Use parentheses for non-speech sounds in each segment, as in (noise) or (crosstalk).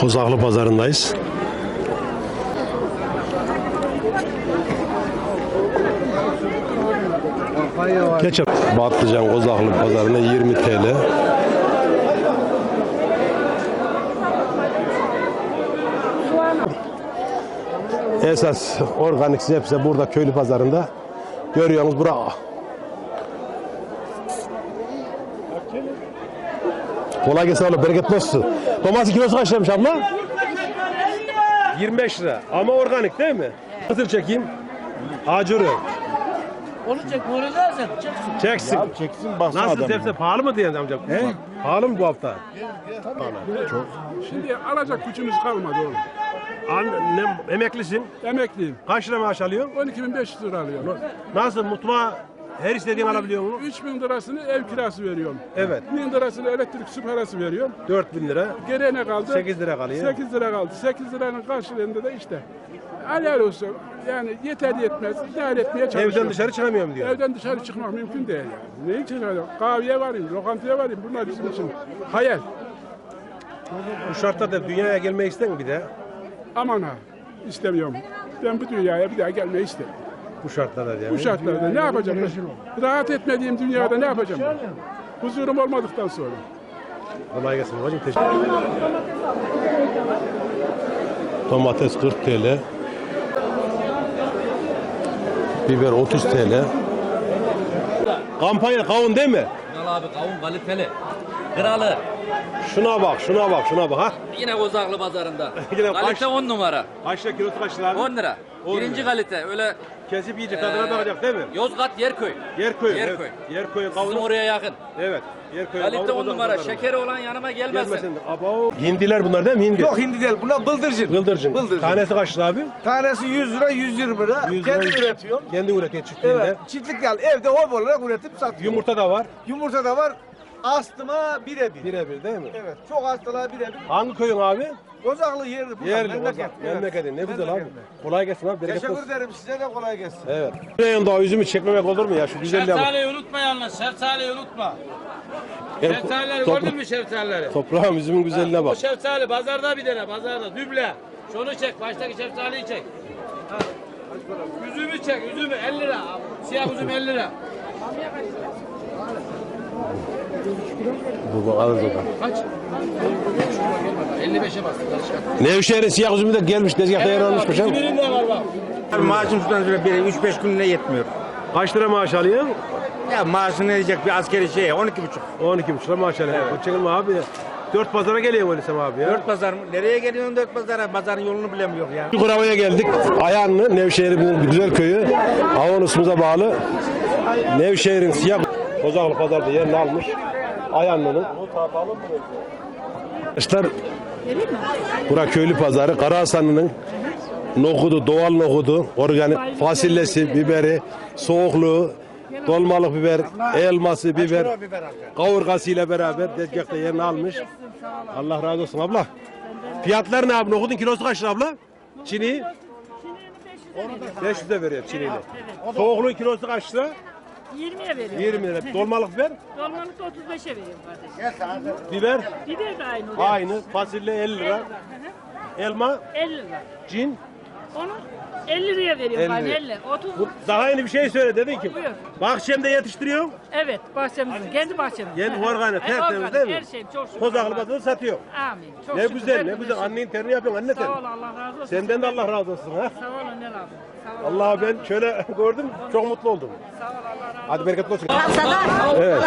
Kozaklı pazarındayız. Geçen Batlıcan Kozaklı pazarına 20 TL. Esas organik sebze burada köylü pazarında. Görüyorsunuz bura. Kolay gelsin abla, bereketli olsun. Domates kilosu kaç liraymış abla? 25 lira. Ama organik değil mi? Nasıl çekeyim? Acuru. Onu çek, onu dersen çeksin. Çeksin. Çeksin baksana Nasıl adam. sebze pahalı mı diyen amca? Pahalı mı bu hafta? Şimdi alacak gücümüz kalmadı oğlum. Annem emeklisin. Emekliyim. Kaç lira maaş alıyorsun? 12.500 lira alıyorum. Nasıl mutfağa her istediğin alabiliyor musun? 3000 lirasını ev kirası veriyorum. Evet. 1000 lirasını elektrik su parası veriyorum. 4000 lira. Geriye ne kaldı? 8 lira kalıyor. 8 lira kaldı. 8 liranın karşılığında da işte. Helal olsun. Yani yeter yetmez. İdare etmeye çalışıyorum. Evden dışarı çıkamıyorum diyor. Evden dışarı çıkmak mümkün değil yani. Ne için çıkacağım? Kahveye varayım, lokantaya varayım. Bunlar bizim için hayal. Bu şartlarda dünyaya gelmek ister mi bir de? Aman ha. istemiyorum. Ben bu dünyaya bir daha gelmeyi istemiyorum. Bu şartlarda yani. Bu şartlarda ne yapacağım? ben? Rahat etmediğim dünyada ne yapacağım? ben? Huzurum olmadıktan sonra. Kolay gelsin babacığım. Teşekkür ederim. Domates 40 TL. Biber 30 TL. Kampanya kavun değil mi? Kral abi kavun kaliteli. Kralı. Şuna bak, şuna bak, şuna bak ha. Yine Kozaklı pazarında. (laughs) Yine kalite kaç- 10 numara. Kaç lira kilosu kaç lira abi? 10 lira. On Birinci lira. kalite. Öyle Kesip yiyecek tadına Ee, bakacak değil mi? Yozgat Yerköy. Yerköy. Yerköy. Evet. Yerköy'ün Bizim kavunu. oraya yakın. Evet. Kavunu 10 Kozan numara. Şekeri olan yanıma gelmesin. Gelmesin. Abo. Hindiler bunlar değil mi? Hindi. Yok hindi değil. Buna bıldırcın. Bıldırcın. Bıldırcın. Tanesi kaç lira abi? Tanesi 100 lira, 120 lira. 100 Kendi lira. üretiyor. Kendi üretiyor çiftliğinde. Evet. Çiftlik yani evde hobi olarak üretip satıyor. Yumurta da var. Yumurta da var. Astıma birebir. Birebir değil mi? Evet. Çok hastalığa birebir. Hangi köyün abi? Kozaklı yerli. bu. Yerli Memleket. Kozak. Evet. Memleketin. Ne güzel abi. Memleketinde. Kolay gelsin abi. Bereket Teşekkür olsun. ederim size de kolay gelsin. Evet. Şuraya daha üzümü çekmemek olur mu ya? Şu güzelliğe bak. Şeftaliyi unutma yalnız. Şeftaliyi unutma. Gel, Şeftalileri topra- gördün mü şeftalileri? Toprağım üzümün güzelliğine Bu bak. şeftali pazarda bir tane pazarda düble. Şunu çek baştaki şeftaliyi çek. Ha. Üzümü çek üzümü 50 lira. Siyah üzüm 50 lira. Bu alırız o da. Kaç? 55'e bastı. Nevşehir'in siyah üzümü de gelmiş. Tezgahta yer var bak. Maaşım şuradan şöyle bir 3-5 gününe yetmiyor. Kaç lira maaş alıyorsun? Ya maaşını diyecek bir askeri şey 12 buçuk. 12,5 lira maaş alıyorsun. Evet. Çekilme abi. Dört pazara geliyor öyle Sem abi ya. Dört pazar mı? Nereye geliyorsun dört pazara? Pazarın yolunu bilemiyor ya. Yukarıya geldik. Ayanlı, Nevşehir'in güzel köyü. Avanus'umuza bağlı. Nevşehir'in siyah Kozaklı pazarda yerini almış. Ayanlı'nın. Arkadaşlar Bura köylü pazarı. Karahasanlı'nın nohudu, doğal nohudu, organik fasulyesi, biberi, soğukluğu, dolmalık biber, elması, biber, kavurgasıyla beraber tezgahta yerini almış. Allah razı olsun abla. Fiyatlar ne abi? Nohudun kilosu kaç lira abla? Çini? 500'e veriyor çiniyle. Soğukluğun kilosu kaç lira? 20'ye veriyorum. 20 lira. Dolmalık biber? (laughs) Dolmalık da 35'e veriyorum kardeşim. Biber Biber de aynı. aynı. Fasulye 50 lira. Elma, 50 lira. cin. Onu 50 liraya veriyorum 50 ben lira. 50. 30. Bu daha yeni bir şey söyle dedin ki. Buyur. Bahçemde yetiştiriyorum. Evet bahçemizin. Kendi bahçemizin. Kendi organik, E, tertemiz organik, değil mi? Her şey çok şükür. Kozaklı Allah'a. satıyor. Amin. Çok Ne şükür. güzel, ne Hepimiz güzel. şükür. Annenin terini yapıyorsun anne Sağ ol Allah razı olsun. Senden de Allah razı olsun ha. Sağ ol Önel abi. Sağ ol. Allah ben şöyle (laughs) gördüm çok mutlu oldum. Hadi bereketli olsun. Evet.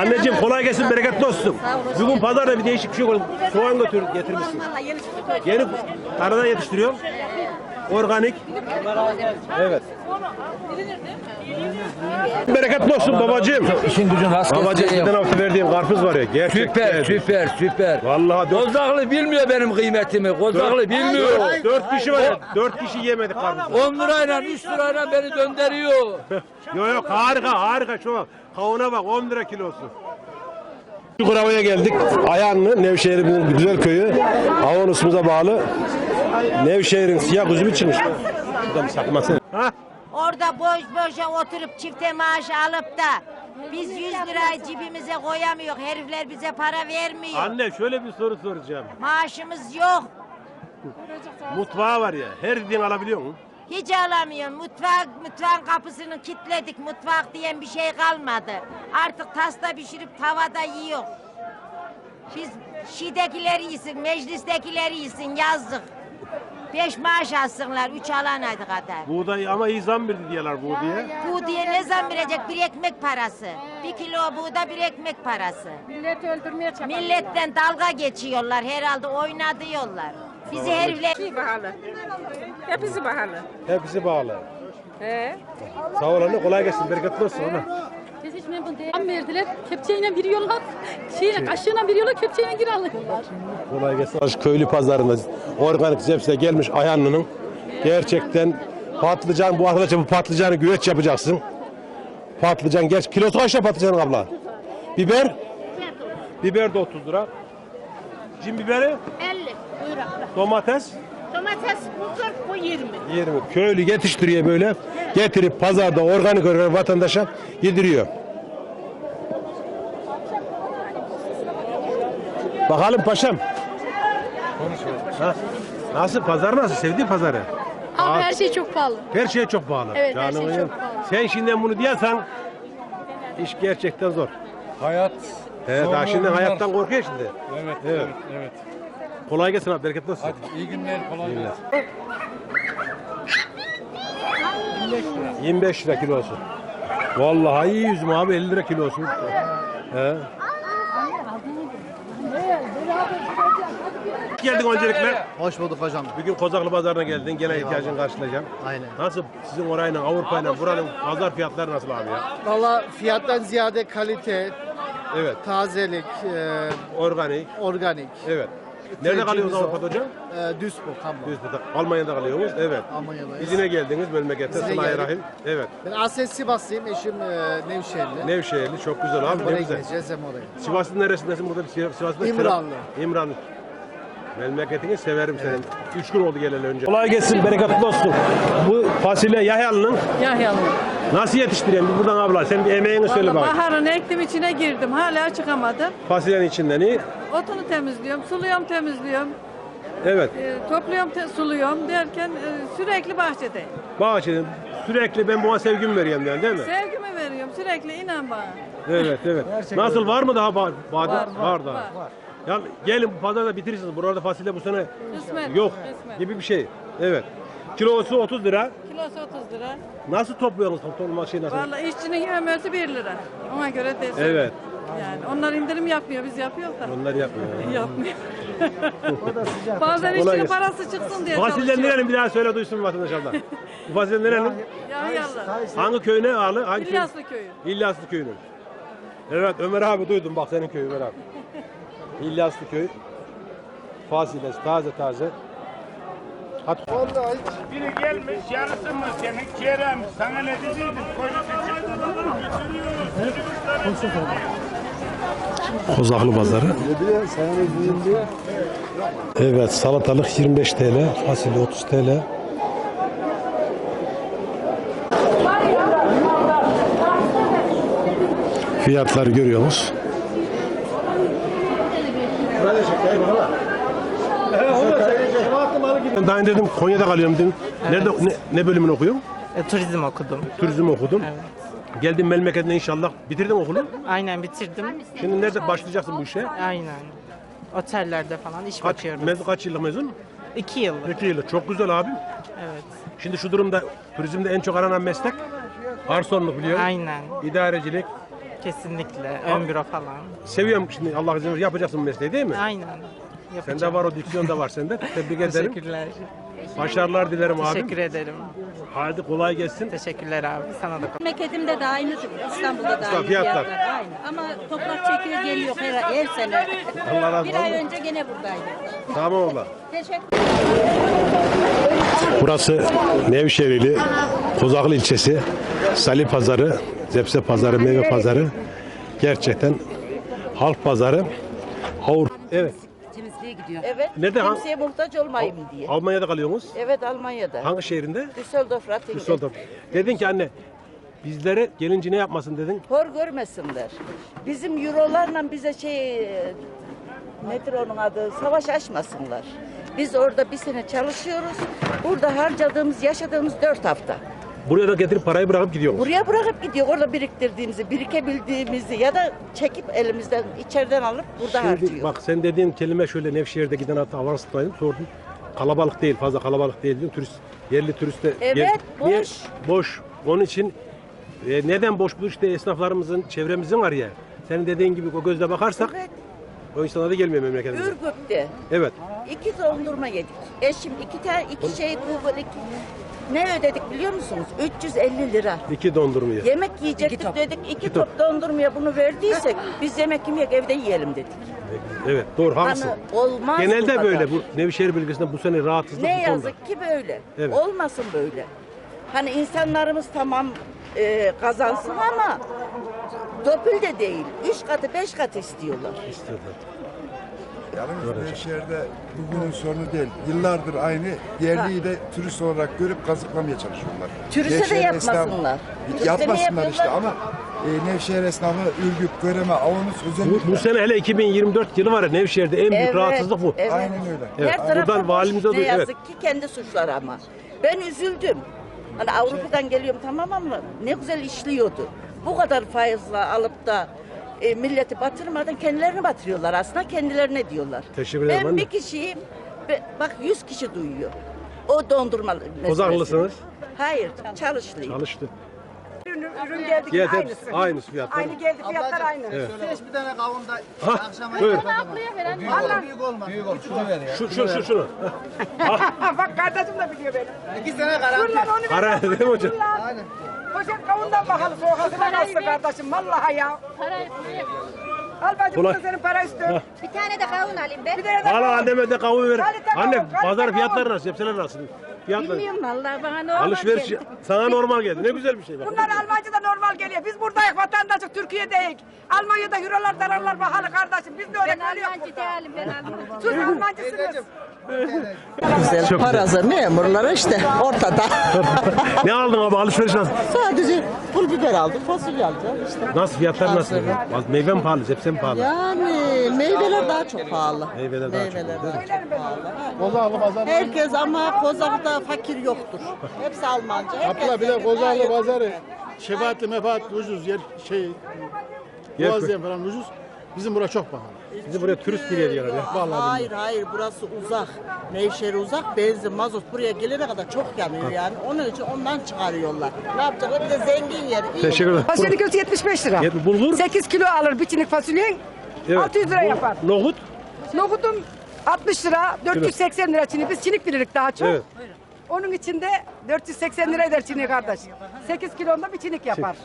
Anneciğim kolay gelsin bereketli olsun. Bugün pazarda bir değişik bir şey oldu. Soğan götür getirmişsin. Yeni tarladan yetiştiriyorum. Organik. Evet. Bereketli olsun babacığım. İşin gücün rast Babacığım sizden hafta verdiğim karpuz var ya. Gerçekten. Süper süper süper. Vallahi dört, Kozaklı bilmiyor benim kıymetimi. Kozaklı bilmiyor. dört, dört kişi var ya. Dört kişi yemedik karpuzu. 10 lirayla 3 lirayla beni döndürüyor. Yok (laughs) yok harika harika şu an. Kavuna bak 10 lira kilosu. Yukarıya geldik. Ayanlı, Nevşehir'in güzel köyü. Avanus'umuza bağlı. Nevşehir'in siyah üzümü çıkmış. Sakmasın. Ha? Orada boş boşa oturup çifte maaş alıp da Biz 100 lirayı cebimize koyamıyor. Herifler bize para vermiyor. Anne şöyle bir soru soracağım. Maaşımız yok. Mutfağı var ya her dediğini alabiliyor musun? Hiç alamıyorum. Mutfak, mutfağın kapısını kilitledik. Mutfak diyen bir şey kalmadı. Artık tasta pişirip tavada yiyor. Biz şidekileri yesin, meclistekileri yesin yazdık. Beş maaş alsınlar, üç alan hadi kadar. Buğday ama iyi zam verdi diyorlar bu diye. Bu diye ne zam verecek? Bir ekmek parası. Bir kilo buğda bir ekmek parası. Milleti öldürmeye çabalıyor. Milletten dalga geçiyorlar herhalde oynadı yollar. Bizi herifler... Hepsi pahalı. Hepsi pahalı. Hepsi bağlı. He. Sağ ol anne kolay gelsin bereketli olsun ana. Biz hiç memnun değil. Zam verdiler. Kepçeyle veriyorlar. Şeyle kaşığıyla veriyorlar. Kepçeyle geri alıyorlar. Kolay gelsin. Köylü pazarında organik zepse gelmiş Ayhanlı'nın. Gerçekten patlıcan bu arkadaşa bu patlıcanı güveç yapacaksın. Patlıcan geç kilosu kaç lira patlıcanın abla? Biber? Biber de 30 lira. Cin biberi? 50. Buyur abla. Domates? Domates bu 40 bu 20. 20. Köylü yetiştiriyor böyle. Getirip pazarda organik organik vatandaşa yediriyor. Bakalım paşam. Ha? Nasıl pazar nasıl? Sevdiğin pazarı? Abi her şey çok pahalı. Her şey çok pahalı. Evet, her şey Canım çok pahalı. Sen şimdiden bunu diyorsan iş gerçekten zor. Hayat. He, daha şimdi hayattan korkuyor şimdi. Evet, Evet. evet, evet. Kolay gelsin abi, bereketli olsun. İyi günler, kolay gelsin. 25 lira kilosu. Vallahi iyi yüzüm abi 50 lira kilosu. He. Geldin öncelikle. Hoş bulduk hocam. Bugün Kozaklı Pazarı'na geldin. Gene ihtiyacını karşılayacağım. Aynen. Nasıl sizin orayla Avrupa'yla buranın pazar fiyatları nasıl abi ya? Valla fiyattan ziyade kalite, Evet. tazelik, e, Organik. organik. Evet. Nerede kalıyorsunuz. Avrupa'da hocam? E, Duisburg, Hamburg. Duisburg'da. Almanya'da kalıyorsunuz. Evet. Almanya'dayız. İzine geldiniz memlekette. Sıla-i geldik. Rahim. Evet. Ben aslen Sivaslıyım, eşim e, Nevşehirli. Nevşehirli çok güzel abi. Hem Ne oraya güzel. gideceğiz hem oraya. Sivas'ın neresindesin burada? Sivas'ın İmranlı. İmranlı. Memleketini severim senin. Üç gün oldu geleli önce. Kolay gelsin, bereketli olsun. Bu fasulye Yahyalı'nın Yahyalı. Nasıl yetiştireyim? Bir buradan abla sen bir emeğini söyle Vallahi bak. baharın ektim içine girdim. Hala çıkamadım. Fasulyenin içinden iyi. Otunu temizliyorum, suluyorum, temizliyorum. Evet. e, topluyorum, te- suluyorum derken e, sürekli bahçedeyim. Bahçenin sürekli ben buna sevgimi veriyorum yani değil mi? Sevgimi veriyorum sürekli inan bana. Evet evet. Nasıl var mı daha ba- badem? Var, var, daha. var. Ya gelin bu pazarda bitirirsiniz. Burada fasulye bu sene Kısmet. yok Kısmet. gibi bir şey. Evet. Kilosu 30 lira. Kilosu 30 lira. Nasıl topluyorsunuz toplama şey nasıl? Vallahi işçinin ömrüsü 1 lira. Ona göre destek. Evet. Yani onlar indirim yapmıyor, biz yapıyoruz da. Onlar yapmıyor. (laughs) Yapmıyor. (laughs) Bazen işçinin gelsin. parası çıksın diye Fasulye çalışıyor. nerenin bir daha söyle duysun vatandaş abla. Bu fasulye nerenin? Yahyalı. Hangi köyüne ağlı? Hangi köy? İlyaslı köyü. İlyaslı köyünün. Evet Ömer abi duydum bak senin köyü Ömer abi. (laughs) İlyaslı köy. Fasulyesi taze taze. Hadi. Biri gelmiş yarısı mı senin Kerem sana ne dediydim Kozaklı pazarı. Evet salatalık 25 TL, fasulye 30 TL. Fiyatları görüyoruz. Daha önce dedim Konya'da kalıyorum dedim. Nerede ne, ne bölümünü okuyorsun? E, turizm okudum. Turizm okudum. Geldim memleketine inşallah. Bitirdin okulu. Aynen bitirdim. Şimdi nerede başlayacaksın bu işe? Aynen. Otellerde falan iş Kaç, bakıyorum. mezun, kaç yıllık mezun? İki yıllık. İki yıllık. Çok güzel abi. Evet. Şimdi şu durumda turizmde en çok aranan meslek garsonluk biliyorum. Aynen. İdarecilik. Kesinlikle. Ön büro falan. Seviyorum şimdi Allah izin verirse yapacaksın bu mesleği değil mi? Aynen. Yapacağım. Sende var o diksiyon da var sende. Tebrik ederim. Teşekkürler. Başarılar dilerim abi. Teşekkür ederim. Hadi kolay gelsin. Teşekkürler abi. Sana da Memleketimde de aynı, İstanbul'da da aynı fiyatlar. Aynı. Ama toprak çekiyor geliyor her, her sene. Allah razı Bir ay olsun. önce gene buradaydı. Tamam abla. Teşekkür Burası Nevşehirli Kozaklı ilçesi Salih Pazarı, Zepse Pazarı, Meyve Pazarı. Gerçekten halk pazarı. Avrupa. Evet. Temizliğe gidiyor. Evet. Nerede? Kimseye muhtaç olmayayım diye. Almanya'da kalıyorsunuz. Evet Almanya'da. Hangi şehrinde? Düsseldorf, Ratingen. Düsseldorf. Dedin ki anne bizlere gelince ne yapmasın dedin? Hor görmesinler. Bizim eurolarla bize şey e, nedir onun adı savaş açmasınlar. Biz orada bir sene çalışıyoruz. Burada harcadığımız, yaşadığımız dört hafta. Buraya da getirip parayı bırakıp gidiyoruz. Buraya bırakıp gidiyor. Orada biriktirdiğimizi, birikebildiğimizi ya da çekip elimizden, içeriden alıp burada Şimdi harcıyor. bak sen dediğin kelime şöyle Nevşehir'de giden hatta avans tutayım sordum. Kalabalık değil fazla kalabalık değil diyorum. Turist, yerli turiste. Evet, Niye? boş. Boş. Onun için e, neden boş bu işte esnaflarımızın çevremizin var ya. Senin dediğin gibi o gözle bakarsak Evet, o insanlar da gelmiyor memleketimize. Ürgüp'te Evet. iki dondurma yedik. Eşim iki tane, iki şey bu iki. Ne ödedik biliyor musunuz? 350 lira. İki dondurmayı. Yemek yiyecektik dedik. iki top dondurmaya bunu verdiysek (laughs) biz yemek yemeyek evde yiyelim dedik. Evet doğru haklısın. Hani olmaz bu Genelde kadar. böyle bu Nevşehir bölgesinde bu sene rahatsızlık Ne bu konuda. yazık ki böyle. Evet. Olmasın böyle. Hani insanlarımız tamam e, kazansın ama dopül de değil. Üç katı beş katı istiyorlar. İstiyorlar. Yalnız Nevşehir'de bugünün sorunu değil. Yıllardır aynı yerliyi de turist olarak görüp kazıklamaya çalışıyorlar. Turiste de Nevşehir yapmasınlar. esnafı- Turiste Yapmasınlar işte yapıyorlar? ama e, Nevşehir esnafı Ürgüp, Göreme, Avanos özellikle. Bu, bu sene hele 2024 yılı var ya Nevşehir'de en büyük Evet, rahatsızlık bu. evet. Aynen öyle. Evet, Her tarafta buradan boş. valimize Ne duyuyor, evet. yazık ki kendi suçları ama. Ben üzüldüm. Hani Avrupa'dan geliyorum tamam ama ne güzel işliyordu. Bu kadar faizle alıp da e, milleti batırmadan kendilerini batırıyorlar aslında kendilerine diyorlar. Teşekkür ederim Ben anne. bir kişiyim. be- Bak 100 kişi duyuyor. O dondurma meselesini. Kozanlısınız. Hayır, çalışlıyım. Çalıştı. Ürün, ürün geldi Fiyat hepsi aynı fiyatlar. Aynı geldi fiyatlar aynı. Evet. bir tane kavunda Ha, buyur. Ablaya veren büyük olmaz. Büyük olur. Şunu ver ya. Şu, şu, şu, şunu. (laughs) Bak kardeşim de biliyor beni. İki sene. Dur lan onu ver. Para değil mi hocam? Aynen. Poşet kavundan bakalım soğukasına kalsın kardeşim. Vallahi ya. parayı Al bacım Ulan. senin para üstü. Bir tane de kavun alayım ben. Bir tane de Al kavun. anneme de kavun ver. Kalite kavun, Anne kalite pazar kavun. fiyatları nasıl? Hepsine nasıl? Fiyatlar. Bilmiyorum vallahi bana olur Alışveriş ki. sana normal geldi. Ne güzel bir şey bak. Bunlar Almanca'da normal geliyor. Biz buradayız vatandaşlık Türkiye'deyiz. Almanya'da eurolar dararlar pahalı kardeşim. Biz de öyle Ben geliyoruz Almancı burada. değilim ben Almancı. Sus Almancısınız. Güzel Çok güzel. parazı memurlara işte ortada. (laughs) ne aldın abi alışveriş nasıl? Sadece pul biber aldım, fasulye alacağım işte. Nasıl fiyatlar nasıl? Az Meyve mi pahalı? Sebze mi pahalı? Yani meyveler daha çok pahalı. Meyveler daha çok Meyveler pahalı, daha çok pahalı. Herkes ama Kozak'ta fakir yoktur. Hepsi Almanca. Herkes Abla bir de zengin, Kozağlı hayır. pazarı şefaatli mefaat ucuz yer şey Yer- Boğazlayan falan ucuz. Bizim bura çok pahalı. Bizi buraya turist geliyor diyorlar ya. Hayır hayır burası uzak. Nevşehir uzak. Benzin, mazot buraya gelene kadar çok yanıyor yani. Onun için ondan çıkarıyorlar. Ne yapacaklar? Bir de zengin yeri. iyi Teşekkür ederim. Fasulye kilosu 75 lira. Yet- Bulgur? 8 kilo alır biçinik fasulyen. Evet. 600 lira Bu- yapar. Nohut? Nohutum 60 lira, 480 lira çini. Biz çinik bilirik daha çok. Evet. Onun içinde 480 lira eder çini kardeş. 8 kilonda bir çinik yapar.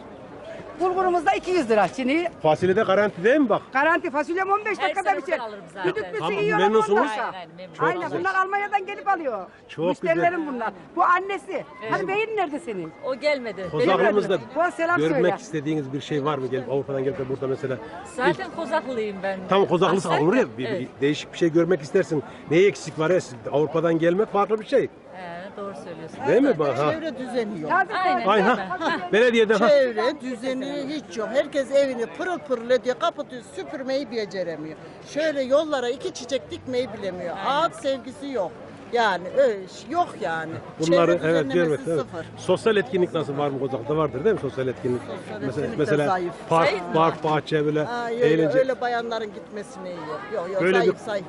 Bulgurumuz da 200 lira çini. Fasulyede garanti değil mi bak? Garanti fasulyem 15 dakikada bir şey. Düdüklüsü Tamam, yiyorlar memnunsunuz. ondan. Çok Aynen güzel. bunlar Almanya'dan gelip alıyor. Çok Müşterilerim güzel. bunlar. Bu annesi. Hani beyin nerede senin? O gelmedi. Kozaklımızda Buna selam görmek söyle. istediğiniz bir şey var mı? Gelip Avrupa'dan gelip de burada mesela. Zaten Kozaklıyım ben. Tam kozaklısı Aslen- olur ya. Bir, bir Evet. değişik bir şey görmek istersin. Neye eksik var ya? Siz Avrupa'dan gelmek farklı bir şey. Doğru söylüyorsun. Değil mi? Bak, ha. Çevre düzeni yok. Aynen. Aynen. değil mi? ha. Belediyeden ha. Çevre düzeni hiç yok. Herkes evini pırıl pırıl ediyor. Kapatıyor. Süpürmeyi beceremiyor. Şöyle yollara iki çiçek dikmeyi bilemiyor. Ağaç sevgisi yok. Yani öyle yok yani. Bunları Çevre evet düzenlemesi görmek. Evet. sıfır. Sosyal etkinlik nasıl var mı Kozak'ta vardır değil mi sosyal etkinlik? mesela etkinlik de mesela zayıf. park, Zayıf mı? park, bahçe böyle Aa, öyle, eğlence. öyle bayanların gitmesine iyi yok. Yok yok Öyle zayıf bir- zayıf.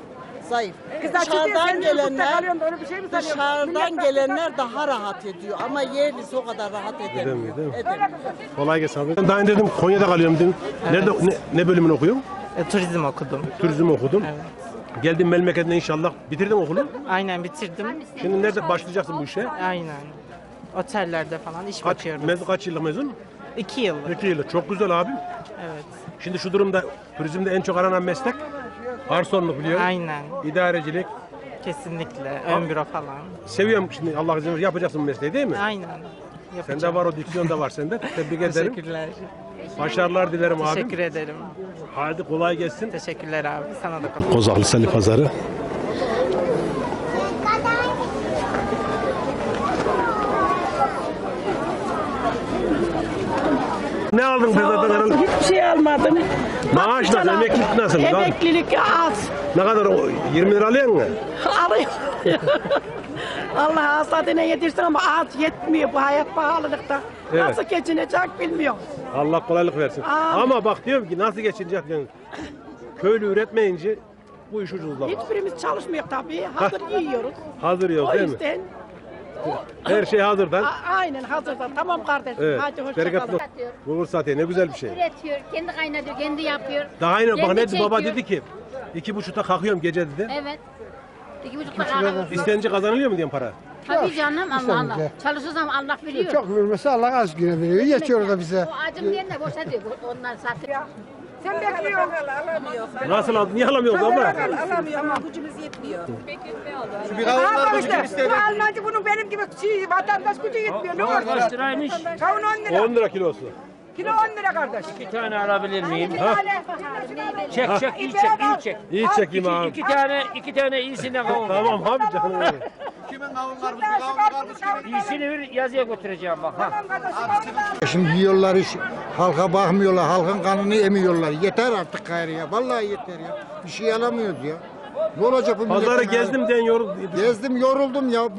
Zayıf. Kız Dışarıdan gelenler öyle bir şey mi sanıyorsun? dışarıdan gelenler daha rahat ediyor ama yerlisi o kadar rahat edemiyor. Edemiyor, değil mi? Edemiyor. Kolay gelsin abi. Ben daha önce dedim Konya'da kalıyorum dedim. Nerede ne, ne bölümünü okuyorsun? E, turizm okudum. Turizm okudum. Geldim memleketine inşallah. Bitirdin okulu. Aynen bitirdim. Şimdi nerede başlayacaksın bu işe? Aynen. Otellerde falan iş Kaç, bakıyorum. mezun, kaç yıllık mezun? İki yıllık. İki yıllık. Çok güzel abi. Evet. Şimdi şu durumda turizmde en çok aranan meslek garsonluk biliyor. Aynen. İdarecilik. Kesinlikle. Ön büro falan. Seviyorum şimdi Allah izin verirse yapacaksın bu mesleği değil mi? Aynen. Yapacağım. Sende var o diksiyon da var sende. Tebrik ederim. Teşekkürler. Başarılar dilerim abi. Teşekkür ederim. Hadi kolay gelsin. Teşekkürler abi. Sana da kolay. Kozaklı Salı Pazarı. Ne aldın şey almadım. Maaş nasıl? Emeklilik nasıl? Emeklilik az. Ne kadar? o? 20 lira alıyor musun? Alıyor. (laughs) Allah hasadına yedirsin ama az yetmiyor bu hayat pahalılıkta. Evet. Nasıl geçinecek bilmiyorum. Allah kolaylık versin. Amin. Ama bak diyorum ki nasıl geçinecek diyorum. Köylü üretmeyince bu iş ucuzlar. Hiçbirimiz çalışmıyor tabii. Hazır yiyoruz. Hazır yok O değil mi? yüzden Her şey hazırdan. a- aynen hazırda. Tamam kardeşim. Evet. Hadi hoşça Bereketli kalın. olsun. Bulgur satıyor ne güzel bir şey. Üretiyor, kendi kaynatıyor, kendi yapıyor. Daha yine bak Kendi ne dedi baba çekiyor. dedi ki iki buçukta kalkıyorum gece dedi. Evet. İki buçukta kalkıyor. İsteyince kazanılıyor mu diyorsun para? Tabii canım Allah Allah. Çalışırsam Allah biliyor. Çok vermesi Allah az güne veriyor. Yetiyor da bize. O acım diyen de boşa diyor. Onlar satıyor. Sen bekliyorsun. Nasıl aldın? Niye alamıyoruz abla? Alamıyor ama gücümüz yetmiyor. Şu bir Ama bugün işte bu Almancı bunun benim gibi şey, vatandaş gücü yetmiyor. Ne olur? Kaç liraymış? Kavun 10 lira. 10 lira kilosu. Kilo 10 lira kardeş. İki tane alabilir miyim? Tane. Çek çek iyi çek iyi çek. İyi çekeyim abi. İki tane iki tane iyisinden (laughs) kavun. Tamam abi canım. (laughs) Kimin kavun karpuzu? Kavun karpuzu kimin? İyisini bir yazıya götüreceğim bak ha. Şimdi yiyorlar iş. Halka bakmıyorlar. Halkın kanını emiyorlar. Yeter artık gayrı ya. Vallahi yeter ya. Bir şey alamıyoruz ya. Ne olacak bu Pazarı gezdim den yor. Gezdim yoruldum ya.